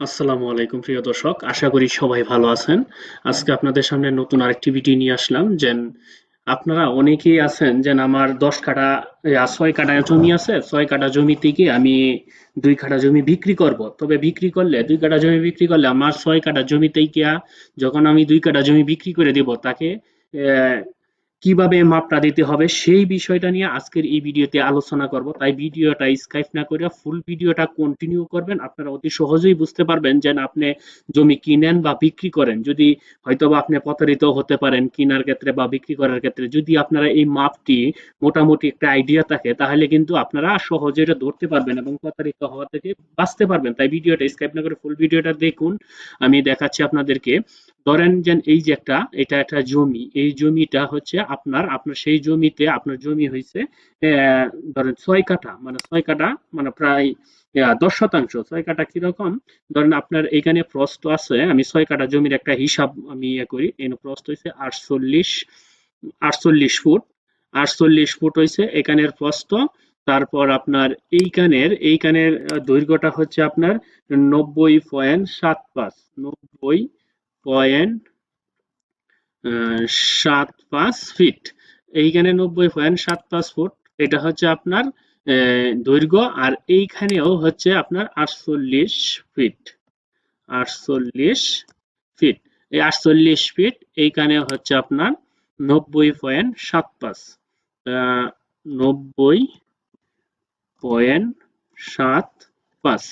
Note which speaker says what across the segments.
Speaker 1: আসসালামু আলাইকুম প্রিয় দর্শক আশা করি সবাই ভালো আছেন। আজকে আপনাদের সামনে নতুন আরেকটি ভিডিও নিয়ে আসলাম যেন আপনারা অনেকেই আছেন যেন আমার দশ আ, ছয় কাঠা জমি আছে ছয় কাঠা জমি থেকে আমি দুই কাঠা জমি বিক্রি করব। তবে বিক্রি করলে দুই কাঠা জমি বিক্রি করলে আমার ছয় কাঠা জমিতেই গিয়া যখন আমি দুই কাঠা জমি বিক্রি করে দিব তাকে কীভাবে মাপটা দিতে হবে সেই বিষয়টা নিয়ে আজকের এই ভিডিওতে আলোচনা করব। তাই ভিডিওটা স্কাইপ না করে ফুল ভিডিওটা কন্টিনিউ করবেন। আপনারা অতি সহজেই বুঝতে পারবেন যে আপনি জমি কিনেন বা বিক্রি করেন। যদি হয়তো বা আপনি প্রতারিত হতে পারেন কেনার ক্ষেত্রে বা বিক্রি করার ক্ষেত্রে। যদি আপনারা এই মাপটি মোটামুটি একটা আইডিয়া থাকে, তাহলে কিন্তু আপনারা সহজে এটা ধরতে পারবেন এবং প্রতারিত হওয়া থেকে বাঁচতে পারবেন। তাই ভিডিওটা স্কাইপ না করে ফুল ভিডিওটা দেখুন। আমি দেখাচ্ছি আপনাদেরকে। ধরেন যে এই যে একটা, এটা একটা জমি, এই জমিটা হচ্ছে আপনার আপনার সেই জমিতে আপনার জমি হয়েছে ধরেন ছয় কাঠা মানে ছয় কাঠা মানে প্রায় দশ শতাংশ। ছয় কাঠা কীরকম? ধরেন আপনার এখানে প্রস্ত আছে, আমি ছয় কাঠা জমির একটা হিসাব আমি ইয়ে করি, এখানে প্রস্ত হয়েছে আটচল্লিশ আটচল্লিশ ফুট আটচল্লিশ ফুট হয়েছে এখানের প্রস্ত তারপর আপনার এইখানের এইখানের দৈর্ঘ্যটা হচ্ছে আপনার নব্বই পয়েন্ট সাত পাঁচ, নব্বই পয়েন্ট সাত পাঁচ ফিট। এইখানে নব্বই পয়েন্ট, সাত পাঁচ ফুট। এটা হচ্ছে আপনার দৈর্ঘ্য। আর এইখানেও হচ্ছে আপনার আটচল্লিশ ফিট। আটচল্লিশ ফিট। এই আটচল্লিশ ফিট এইখানে হচ্ছে আপনার নব্বই পয়েন্ট, সাত পাঁচ। নব্বই পয়েন্ট, সাত পাঁচ।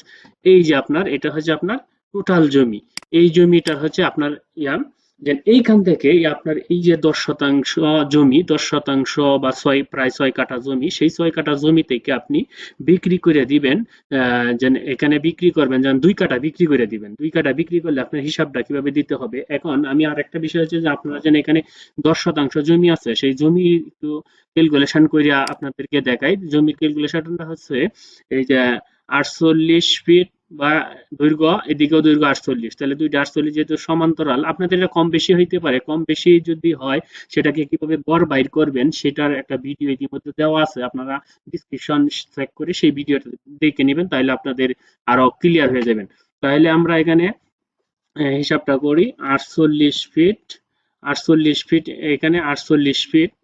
Speaker 1: এই যে আপনার, এটা হচ্ছে আপনার টোটাল জমি। এই জমিটা হচ্ছে আপনার ইয়াম যে এইখান থেকে আপনার এই যে দশ শতাংশ জমি, দশ শতাংশ বা ছয়, প্রায় ছয় কাঠা জমি, সেই ছয় কাঠা জমি থেকে আপনি বিক্রি করে দিবেন যেন এখানে বিক্রি করবেন, যেন দুই কাঠা বিক্রি করে দিবেন। দুই কাঠা বিক্রি করলে আপনার হিসাবটা কীভাবে দিতে হবে? এখন আমি আর একটা বিষয় হচ্ছে যে আপনারা যেন এখানে দশ শতাংশ জমি আছে, সেই জমি একটু ক্যালকুলেশন করিয়া আপনাদেরকে দেখাই। জমির ক্যালকুলেশনটা হচ্ছে এই যে আটচল্লিশ ফিট বা দৈর্ঘ্য এদিকেও দৈর্ঘ্য আটচল্লিশ। তাহলে দুইটা আটচল্লিশ যেহেতু সমান্তরাল, আপনাদের এটা কম বেশি হইতে পারে। কম বেশি যদি হয়, সেটাকে কীভাবে গড় বাইর করবেন, সেটার একটা ভিডিও ইতিমধ্যে দেওয়া আছে। আপনারা ডিসক্রিপশন চেক করে সেই ভিডিওটা দেখে নেবেন তাহলে আপনাদের আরও ক্লিয়ার হয়ে যাবেন। তাহলে আমরা এখানে হিসাবটা করি, আটচল্লিশ ফিট আটচল্লিশ ফিট এখানে আটচল্লিশ ফিট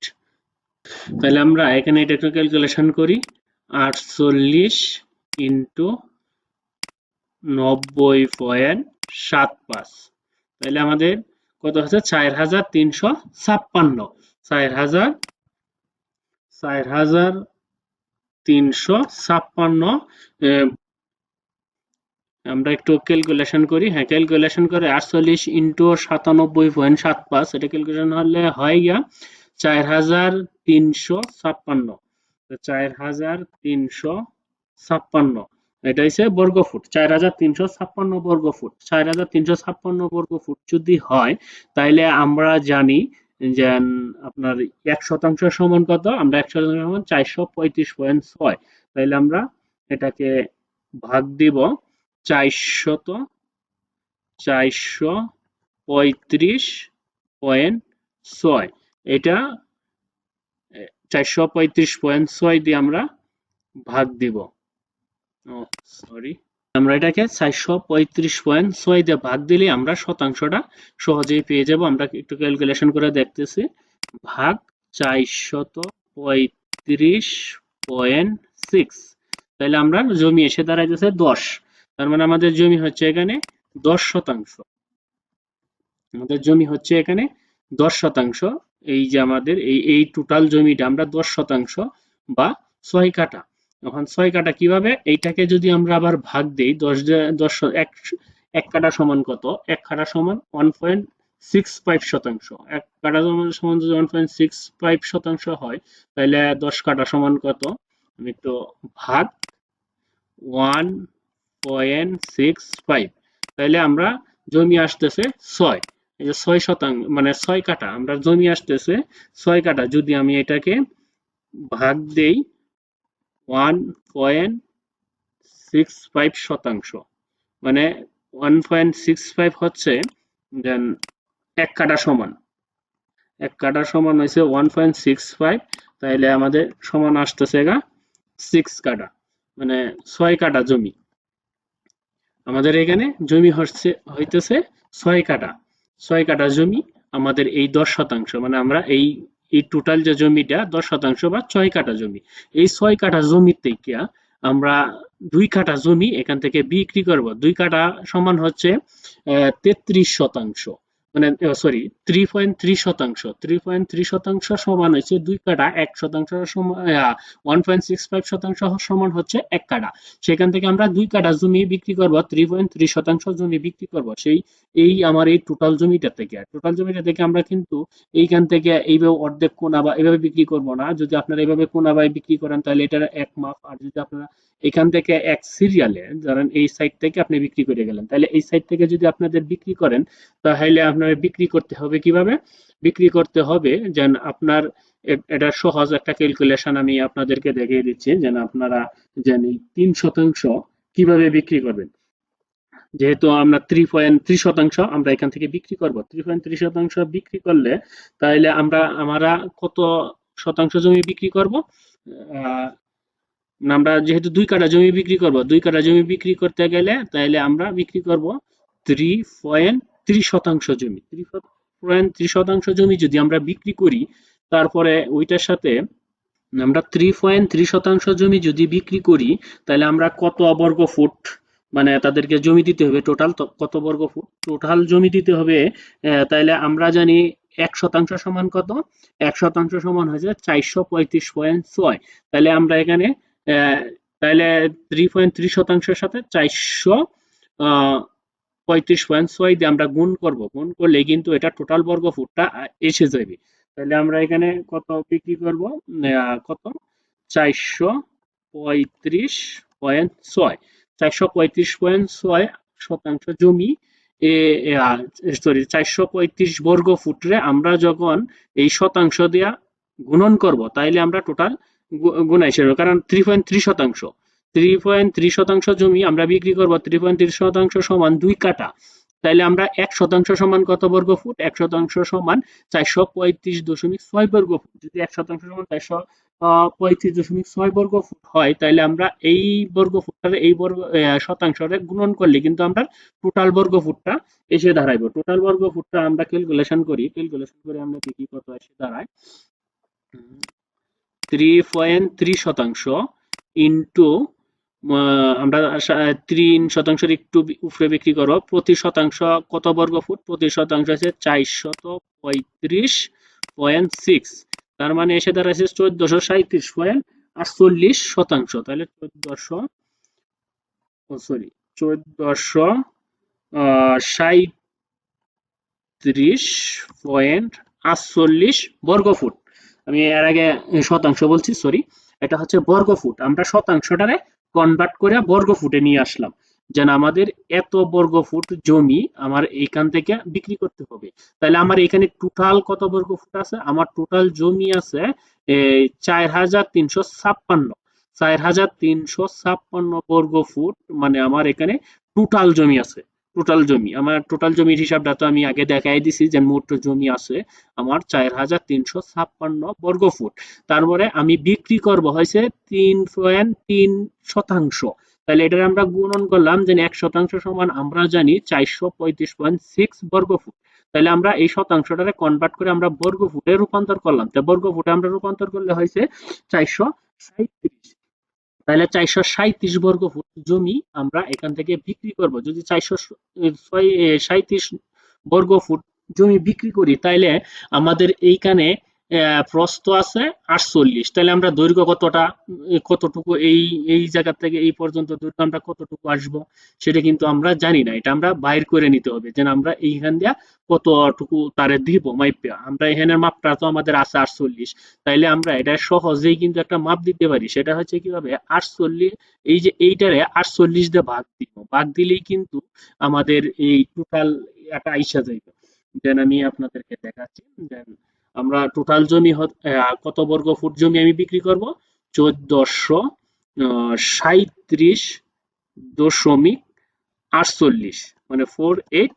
Speaker 1: তাহলে আমরা এখানে এটা একটু ক্যালকুলেশন করি, আটচল্লিশ ইন্টু নব্বই পয়েন্ট সাত পাঁচ। তাহলে আমাদের কত হচ্ছে? চার হাজার তিনশো ছাপ্পান্ন। চার হাজার চার হাজার তিনশো ছাপ্পান্ন। আমরা একটু ক্যালকুলেশন করি। হ্যাঁ ক্যালকুলেশন করে আটচল্লিশ ইন্টু সাতানব্বই পয়েন্ট সাত পাঁচ। এটা ক্যালকুলেশন হলে হয় গিয়া চার হাজার তিনশো ছাপ্পান্ন। চার হাজার তিনশো ছাপ্পান্ন। এটা হচ্ছে বর্গ ফুট, চার হাজার তিনশো ছাপ্পান্ন বর্গ ফুট। চার হাজার তিনশো ছাপ্পান্ন বর্গ ফুট যদি হয় তাহলে আমরা জানি যে আপনার এক শতাংশ সমান কত? আমরা এক শতাংশ সমান চারশো পঁয়ত্রিশ পয়েন্ট ছয়। তাইলে আমরা এটাকে ভাগ দিব চারশত, চারশো পঁয়ত্রিশ পয়েন্ট ছয়। এটা চারশো পঁয়ত্রিশ পয়েন্ট ছয় দিয়ে আমরা ভাগ দিব। ও সরি আমরা এটাকে চারশো পঁয়ত্রিশ পয়েন্ট ছয় দিয়ে ভাগ দিলে আমরা শতাংশটা সহজেই পেয়ে যাব। আমরা একটু ক্যালকুলেশন করে দেখতেছি। ভাগ চারশত পঁয়ত্রিশ পয়েন্ট সিক্স তাহলে আমরা জমি এসে দাঁড়াইতেছে দশ। তার মানে আমাদের জমি হচ্ছে এখানে দশ শতাংশ। আমাদের জমি হচ্ছে এখানে দশ শতাংশ। এই যে আমাদের এই এই টোটাল জমিটা আমরা দশ শতাংশ বা ছয় কাঠা এখন ছয় কাঠা কীভাবে? এইটাকে যদি আমরা আবার ভাগ দেই, দশ দশ, এক এক কাঠা সমান কত? এক কাঠা সমান ওয়ান পয়েন্ট সিক্স ফাইভ শতাংশ। এক কাঠা সমান যদি ওয়ান পয়েন্ট সিক্স ফাইভ শতাংশ হয়, তাহলে দশ কাঠা সমান কত? আমি একটু ভাগ ওয়ান পয়েন্ট সিক্স ফাইভ তাহলে আমরা জমি আসতেছে ছয়। এই যে ছয় শতাংশ মানে ছয় কাঠা আমরা জমি আসতেছে ছয় কাঠা যদি আমি এটাকে ভাগ দেই ওয়ান পয়েন্ট সিক্স ফাইভ শতাংশ। মানে ওয়ান পয়েন্ট সিক্স ফাইভ হচ্ছে দেন এক কাঠা সমান। এক কাঠা সমান হয়েছে ওয়ান পয়েন্ট সিক্স ফাইভ, তাইলে আমাদের সমান আসতেছে গা সিক্স কাঠা মানে ছয় কাঠা জমি। আমাদের এখানে জমি হচ্ছে, হইতেছে ছয় কাঠা ছয় কাঠা জমি আমাদের এই দশ শতাংশ মানে আমরা এই এই টোটাল যে জমিটা, দশ শতাংশ বা ছয় কাঠা জমি। এই ছয় কাঠা জমিতে থেকে আমরা দুই কাঠা জমি এখান থেকে বিক্রি করব। দুই কাঠা সমান হচ্ছে তেত্রিশ শতাংশ। মানে সরি থ্রি পয়েন্ট থ্রি শতাংশ। থ্রি পয়েন্ট থ্রি শতাংশ সমান হচ্ছে দুই কাঠা এক শতাংশ ওয়ান পয়েন্ট সিক্স ফাইভ শতাংশ সমান হচ্ছে এক কাঠা সেখান থেকে আমরা দুই কাঠা জমি বিক্রি করব থ্রি পয়েন্ট থ্রি শতাংশ জমি বিক্রি করব, সেই, এই আমার এই টোটাল জমিটা থেকে। টোটাল জমিটা থেকে আমরা কিন্তু এইখান থেকে এইভাবে অর্ধেক কোনা বা এইভাবে বিক্রি করব না। যদি আপনারা এইভাবে কোনা বা বিক্রি করেন, তাহলে এটার এক মাপ। আর যদি আপনারা এখান থেকে এক সিরিয়ালে ধরেন এই সাইড থেকে আপনি বিক্রি করে গেলেন, তাহলে এই সাইড থেকে যদি আপনাদের বিক্রি করেন, তাহলে আপনার বিক্রি করতে হবে কীভাবে? বিক্রি করতে হবে যেন আপনার এটা সহজ একটা ক্যালকুলেশন আমি আপনাদেরকে দেখিয়ে দিচ্ছি যেন আপনারা যেন তিন শতাংশ কীভাবে বিক্রি করবেন। যেহেতু আমরা থ্রি পয়েন্ট থ্রি শতাংশ আমরা এখান থেকে বিক্রি করব। থ্রি পয়েন্ট থ্রি শতাংশ বিক্রি করলে তাহলে আমরা আমরা কত শতাংশ জমি বিক্রি করব? আমরা যেহেতু দুই কাঠা জমি বিক্রি করব, দুই কাঠা জমি বিক্রি করতে গেলে তাহলে আমরা বিক্রি করব থ্রি পয়েন্ট ত্রিশ শতাংশ জমি পয়েন্ট ত্রিশ শতাংশ জমি যদি আমরা বিক্রি করি, তারপরে ওইটার সাথে আমরা থ্রি পয়েন্ট থ্রি শতাংশ জমি যদি বিক্রি করি, তাহলে আমরা কত বর্গ ফুট মানে তাদেরকে জমি দিতে হবে টোটাল কত বর্গ ফুট, টোটাল জমি দিতে হবে তাইলে আমরা জানি এক শতাংশ সমান কত? এক শতাংশ সমান হয়েছে চারশো পঁয়ত্রিশ পয়েন্ট ছয়। তাহলে আমরা এখানে তাহলে থ্রি পয়েন্ট থ্রি শতাংশের সাথে চারশো পঁয়ত্রিশ পয়েন্ট ছয় দিয়ে আমরা গুণ করব। গুণ করলে কিন্তু এটা টোটাল বর্গ ফুটটা এসে যাবে। তাহলে আমরা এখানে কত বিক্রি করব? কত? চারশো পঁয়ত্রিশ পয়েন্ট ছয়। চারশো পঁয়ত্রিশ পয়েন্ট ছয় শতাংশ জমি সরি চারশো পঁয়ত্রিশ বর্গ ফুটরে আমরা যখন এই শতাংশ দেয়া গুণন করব, তাইলে আমরা টোটাল গুণাই সেরকম, কারণ থ্রি পয়েন্ট থ্রি শতাংশ। থ্রি পয়েন্ট থ্রি শতাংশ জমি আমরা বিক্রি করব থ্রি পয়েন্ট থ্রি শতাংশ সমান দুই কাটা তাইলে আমরা এক শতাংশ সমান কত বর্গ ফুট? এক শতাংশ সমান চারশো পঁয়ত্রিশ দশমিক ছয় বর্গ ফুট। যদি এক শতাংশ সমান চারশো পঁয়ত্রিশ দশমিক ছয় বর্গ ফুট হয় তাহলে আমরা এই বর্গ ফুটটার এই বর্গ শতাংশরে গুণন করলে কিন্তু আমরা টোটাল বর্গ ফুটটা এসে দাঁড়াইব। টোটাল বর্গ ফুটটা আমরা ক্যালকুলেশন করি। ক্যালকুলেশন করে আমরা দেখি কত এসে দাঁড়ায়। থ্রি পয়েন্ট থ্রি শতাংশ ইন্টু আমরা তিন শতাংশের একটু উপরে বিক্রি করব। প্রতি শতাংশ কত বর্গ ফুট? প্রতি শতাংশ আছে চারশত পঁয়ত্রিশ পয়েন্ট সিক্স তার মানে এসে দাঁড়াচ্ছে চোদ্দশো সাঁত্রিশ পয়েন্ট আটচল্লিশ শতাংশ। তাহলে চোদ্দশো সরি চোদ্দশো সাঁত্রিশ পয়েন্ট আটচল্লিশ বর্গ ফুট। আমি এর আগে শতাংশ বলছি সরি এটা হচ্ছে বর্গ ফুট। আমরা শতাংশটারে কনভার্ট করে বর্গ ফুটে নিয়ে আসলাম। যেন আমাদের এত বর্গ ফুট জমি আমার এইখান থেকে বিক্রি করতে হবে। তাহলে আমার এখানে টোটাল কত বর্গ ফুট আছে? আমার টোটাল জমি আছে চার হাজার তিনশো ছাপ্পান্ন। চার হাজার তিনশো ছাপ্পান্ন বর্গ ফুট মানে আমার এখানে টোটাল জমি আছে। টোটাল জমি। আমার টোটাল জমির হিসাবটা তো আমি আগে দেখাই দিছি যে মোট জমি আছে আমার চার হাজার তিনশো ছাপ্পান্ন বর্গ ফুট তারপরে আমি বিক্রি করব হয়েছে তিন পয়েন্ট তিন শতাংশ। তাহলে এটা আমরা গুণন করলাম যে এক শতাংশ সমান আমরা জানি চারশো পঁয়ত্রিশ পয়েন্ট সিক্স বর্গ ফুট তাহলে আমরা এই শতাংশটারে কনভার্ট করে আমরা বর্গ ফুটে রূপান্তর করলাম। তো বর্গ ফুটে আমরা রূপান্তর করলে হয়েছে চারশো সাঁত্রিশ তাহলে চারশো সাঁত্রিশ বর্গ ফুট জমি আমরা এখান থেকে বিক্রি করব। যদি চারশো সাঁত্রিশ বর্গ ফুট জমি বিক্রি করি তাইলে আমাদের এইখানে প্রস্থ আছে আটচল্লিশ। তাহলে আমরা দৈর্ঘ্য কতটা কতটুকু এই এই জায়গা থেকে এই পর্যন্ত দৈর্ঘ্য আমরা কতটুকু আসব, সেটা কিন্তু আমরা জানি না। এটা আমরা বাইর করে নিতে হবে যেন আমরা এইখান দিয়া কতটুকু তারে দিব মাইপে। আমরা এখানের মাপটা তো আমাদের আছে আটচল্লিশ। তাইলে আমরা এটা সহজেই কিন্তু একটা মাপ দিতে পারি। সেটা হচ্ছে কীভাবে? আটচল্লিশ, এই যে এইটারে আটচল্লিশ দিয়ে ভাগ দিব। ভাগ দিলেই কিন্তু আমাদের এই টোটাল একটা আইসা যাইবে। দেন আমি আপনাদেরকে দেখাচ্ছি। দেন আমরা টোটাল জমি কত বর্গ ফুট জমি আমি বিক্রি করব? চোদ্দশো সাঁত্রিশ দশমিক আটচল্লিশ মানে ফোর এইট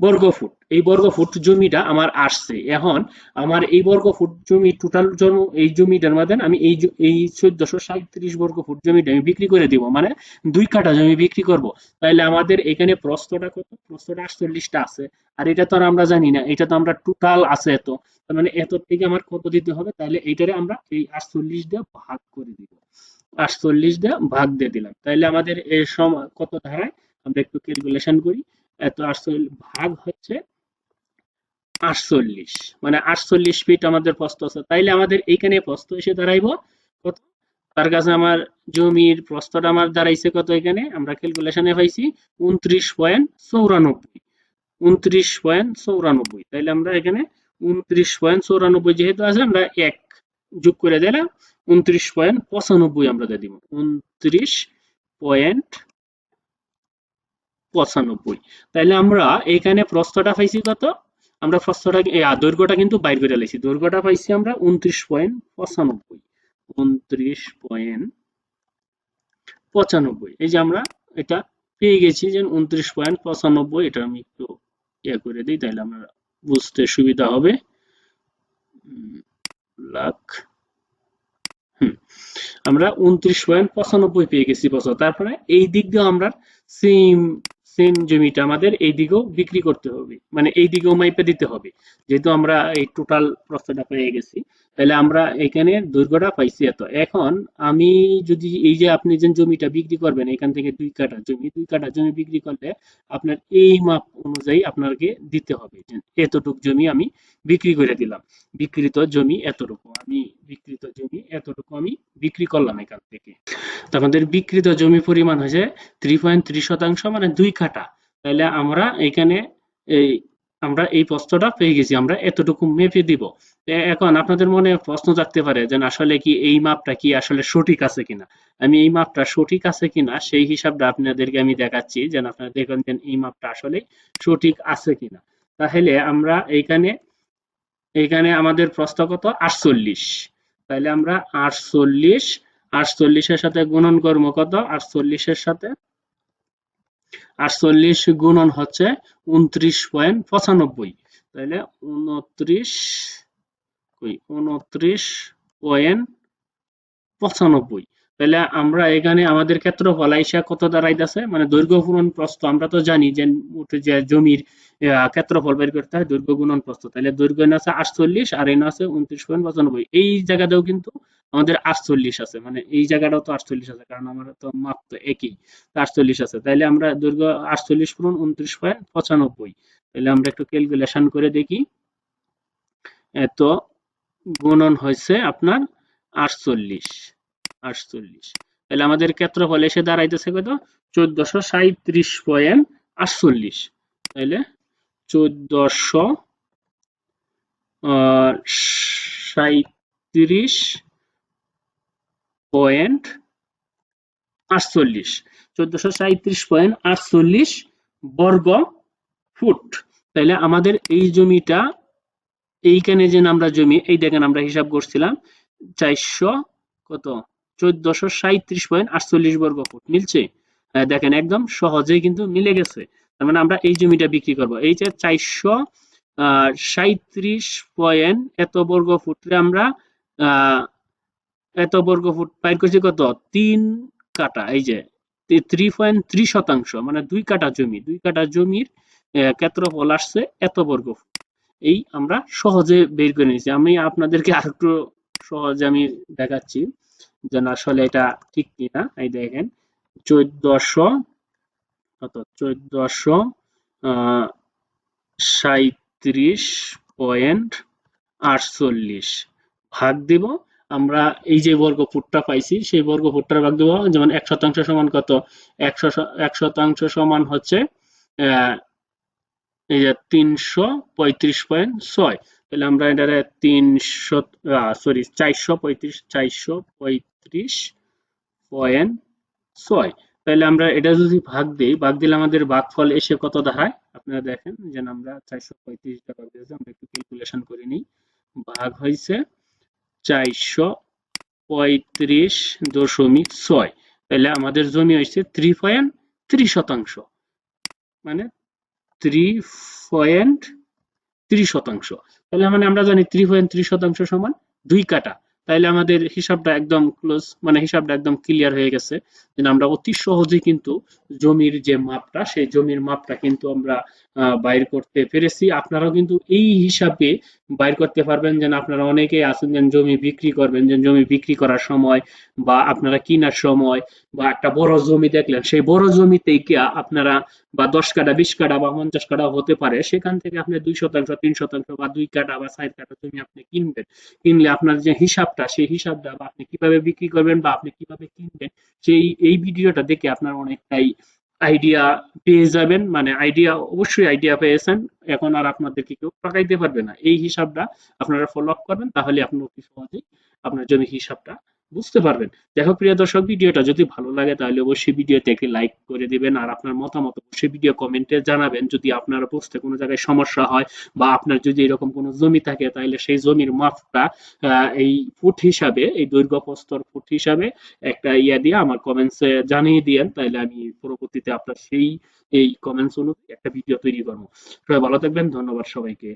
Speaker 1: বর্গ ফুট। এই বর্গ ফুট জমিটা আমার আসছে। এখন আমার এই বর্গ ফুট জমি টোটাল জন্ম এই জমিটার মধ্যে আমি এই এই চোদ্দশো সাঁত্রিশ বর্গ ফুট জমিটা আমি বিক্রি করে দিব। মানে দুই কাঠা জমি বিক্রি করব। তাহলে আমাদের এখানে প্রস্তটা কত? প্রস্তটা আটচল্লিশটা আছে। আর এটা তো আমরা জানি না। এটা তো আমরা টোটাল আছে এত। তার মানে এত থেকে আমার কত দিতে হবে? তাহলে এইটারে আমরা এই আটচল্লিশ দিয়ে ভাগ করে দিব। আটচল্লিশ দিয়ে ভাগ দিয়ে দিলাম। তাহলে আমাদের এই সময় কত ধারায় আমরা একটু ক্যালকুলেশন করি। এত আটচল্লিশ, ভাগ হচ্ছে আটচল্লিশ। মানে আটচল্লিশ ফিট আমাদের প্রস্ত আছে। তাইলে আমাদের এইখানে প্রস্ত এসে দাঁড়াইবো। কত? তার কাছে আমার জমির প্রস্তটা আমার দাঁড়াইছে কত এখানে? আমরা ক্যালকুলেশনে পাইছি উনত্রিশ পয়েন্ট চৌরানব্বই। উনত্রিশ পয়েন্ট চৌরানব্বই। তাইলে আমরা এখানে উনত্রিশ পয়েন্ট চৌরানব্বই যেহেতু আছে, আমরা এক যোগ করে দিলাম, উনত্রিশ পয়েন্ট পঁচানব্বই আমরা দিয়ে দিব। উনত্রিশ পয়েন্ট পঁচানব্বই। তাইলে আমরা এখানে প্রস্থটা পাইছি কত? আমরা আ, দৈর্ঘ্যটা কিন্তু বাইর করে লাইছি। দৈর্ঘ্যটা পাইছি আমরা উনত্রিশ পয়েন্ট পঁচানব্বই। উনত্রিশ পয়েন্ট পঁচানব্বই। এই যে আমরা এটা পেয়ে গেছি যে উনত্রিশ পয়েন্ট পঁচানব্বই এটা আমি একটু ইয়ে করে দিই তাহলে আমরা বুঝতে সুবিধা হবে। লাখ। আমরা উনত্রিশ পয়েন্ট পঁচানব্বই পেয়ে গেছি বছর। তারপরে এই দিক দিয়ে আমরা সেম সেম জমিটা আমাদের এই দিকেও বিক্রি করতে হবে। মানে এই দিকেও মাইপে দিতে হবে। যেহেতু আমরা এই টোটাল প্রস্তাবটা পেয়ে গেছি, তাহলে আমরা এখানে দৈর্ঘ্যটা পাইছি এত। এখন আমি যদি এই যে আপনি যে জমিটা বিক্রি করবেন, এখান থেকে দুই কাঠা জমি, দুই কাঠা জমি বিক্রি করলে আপনার এই মাপ অনুযায়ী আপনাকে দিতে হবে এতটুক জমি আমি বিক্রি করে দিলাম। বিক্রিত জমি এতটুকু, আমি বিক্রিত জমি এতটুকু আমি বিক্রি করলাম এখান থেকে। তো আমাদের বিক্রিত জমি পরিমাণ হয়েছে থ্রি পয়েন্ট থ্রি শতাংশ মানে দুই কাঠা তাহলে আমরা এখানে এই, আমরা এই প্রশ্নটা পেয়ে গেছি, আমরা এতটুকু মেপে দিব। এখন আপনাদের মনে প্রশ্ন থাকতে পারে যে আসলে কি এই মাপটা কি আসলে সঠিক আছে কিনা? আমি এই মাপটা সঠিক আছে কিনা, সেই হিসাবটা আপনাদেরকে আমি দেখাচ্ছি, যেন আপনারা দেখেন যে এই মাপটা আসলে সঠিক আছে কিনা। তাহলে আমরা এইখানে এইখানে আমাদের প্রশ্ন কত? আটচল্লিশ। তাহলে আমরা আটচল্লিশ, আটচল্লিশের সাথে গুণন কর্ম কত? আটচল্লিশের সাথে আটচল্লিশ গুণন হচ্ছে উনত্রিশ পয়েন্ট পঁচানব্বই। তাহলে উনত্রিশ উনত্রিশ পয়েন্ট পঁচানব্বই। তাহলে আমরা এখানে আমাদের ক্ষেত্রফল আইসা কত দাঁড়াইতেছে? মানে দৈর্ঘ্য পূরণ প্রস্থ, আমরা তো জানি যে যে জমির ক্ষেত্রফল বের করতে হয় দৈর্ঘ্য গুণন প্রস্থ। তাহলে দৈর্ঘ্য এনে আছে আটচল্লিশ আর এনে আছে উনত্রিশ পয়েন্ট পঁচানব্বই। এই জায়গাটাও কিন্তু আমাদের আটচল্লিশ আছে। মানে এই জায়গাটাও তো আটচল্লিশ আছে, কারণ আমার তো মাপ তো একই। আটচল্লিশ আছে। তাহলে আমরা দৈর্ঘ্য আটচল্লিশ পূরণ উনত্রিশ পয়েন্ট পঁচানব্বই। তাহলে আমরা একটু ক্যালকুলেশন করে দেখি। এত গুণন হয়েছে আপনার আটচল্লিশ। আটচল্লিশ। তাহলে আমাদের ক্ষেত্রফল এসে দাঁড়াইতেছে কত? চোদ্দশো সাঁত্রিশ পয়েন্ট আটচল্লিশ। তাহলে চোদ্দশো সাঁত্রিশ পয়েন্ট আটচল্লিশ। চোদ্দশো সাঁত্রিশ পয়েন্ট আটচল্লিশ বর্গ ফুট। তাহলে আমাদের এই জমিটা, এইখানে যে আমরা জমি, এই দেখেন আমরা হিসাব করছিলাম, চারশো কত? চোদ্দশো সাঁত্রিশ পয়েন্ট আটচল্লিশ বর্গ ফুট। মিলছে? দেখেন, একদম সহজেই কিন্তু মিলে গেছে। তার মানে আমরা এই জমিটা বিক্রি করব। এই যে চারশো সাঁত্রিশ পয়েন্ট এত বর্গ ফুটে আমরা এত বর্গ ফুট বাইর করছি কত? তিন কাটা এই যে থ্রি পয়েন্ট থ্রি শতাংশ মানে দুই কাটা জমি। দুই কাটা জমির ক্ষেত্রফল আসছে এত বর্গ ফুট। এই আমরা সহজে বের করে নিয়েছি। আমি আপনাদেরকে আরেকটু সহজে আমি দেখাচ্ছি। যে না আসলে এটা ঠিক কিনা, এই দেখেন, চোদ্দশো, কত? চোদ্দশো সাঁত্রিশ পয়েন্ট আটচল্লিশ। ভাগ দিব, আমরা এই যে বর্গ ফুটটা পাইছি, সেই বর্গ ফুটটার ভাগ দেবো, যেমন এক শতাংশ সমান কত? একশো এক শতাংশ সমান হচ্ছে এই তিনশো পঁয়ত্রিশ পয়েন্ট ছয়। আমরা তিনশো সরি চারশো পঁয়ত্রিশ চারশো পঁয়ত্রিশ ছয়। আমরা এটা যদি ভাগ দিই, ভাগ দিলে আমাদের ভাগফল এসে কত দাঁড়ায়? আপনারা দেখেন যে আমরা চারশো পঁয়ত্রিশ টাকা দিয়েছে, আমরা একটু ক্যালকুলেশন করে নিই। ভাগ হয়েছে চারশো পঁয়ত্রিশ দশমিক ছয়। তাহলে আমাদের জমি হয়েছে থ্রি পয়েন্ট থ্রি শতাংশ। মানে থ্রি পয়েন্ট ত্রিশ শতাংশ। তাহলে মানে আমরা জানি থ্রি পয়েন্ট ত্রিশ শতাংশ সমান দুই কাটা। তাইলে আমাদের হিসাবটা একদম ক্লোজ মানে হিসাবটা একদম ক্লিয়ার হয়ে গেছে যে আমরা অতি সহজেই কিন্তু জমির যে মাপটা, সেই জমির মাপটা কিন্তু আমরা বাইর করতে পেরেছি। আপনারাও কিন্তু এই হিসাবে বাইর করতে পারবেন যেন আপনারা অনেকেই আছেন যে জমি বিক্রি করবেন, যে জমি বিক্রি করার সময় বা আপনারা কেনার সময় বা একটা বড় জমি দেখলেন, সেই বড় জমিতে কি আপনারা বা দশ কাঠা, বিশ কাঠা বা পঞ্চাশ কাঠা হতে পারে, সেখান থেকে আপনি দুই শতাংশ, তিন শতাংশ বা দুই কাঠা বা চার কাঠা জমি আপনি কিনবেন। কিনলে আপনার যে হিসাবটা, সেই হিসাবটা বা আপনি কীভাবে বিক্রি করবেন বা আপনি কীভাবে কিনবেন, সেই, এই ভিডিওটা দেখে আপনার অনেকটাই আইডিয়া পেয়ে যাবেন মানে আইডিয়া অবশ্যই আইডিয়া পেয়েছেন। এখন আর আপনাদেরকে কেউ ঠকাইতে পারবে না। এই হিসাবটা আপনারা ফলো আপ করবেন, তাহলে আপনি অতি সহজেই আপনার জমি হিসাবটা বুঝতে পারবেন। দেখো প্রিয় দর্শক, ভিডিওটা যদি ভালো লাগে তাহলে অবশ্যই ভিডিওতে একটি লাইক করে দিবেন আর আপনার মতামত অবশ্যই ভিডিও কমেন্টে জানাবেন। যদি আপনার বুঝতে কোনো জায়গায় সমস্যা হয় বা আপনার যদি এরকম কোনো জমি থাকে তাহলে সেই জমির মাপটা এই ফুট হিসাবে, এই দৈর্ঘ্য প্রস্তর ফুট হিসাবে একটা ইয়া দিয়ে আমার কমেন্টসে জানিয়ে দিয়েন। তাহলে আমি পরবর্তীতে আপনার সেই, এই কমেন্টস অনুযায়ী একটা ভিডিও তৈরি করব। সবাই ভালো থাকবেন। ধন্যবাদ সবাইকে।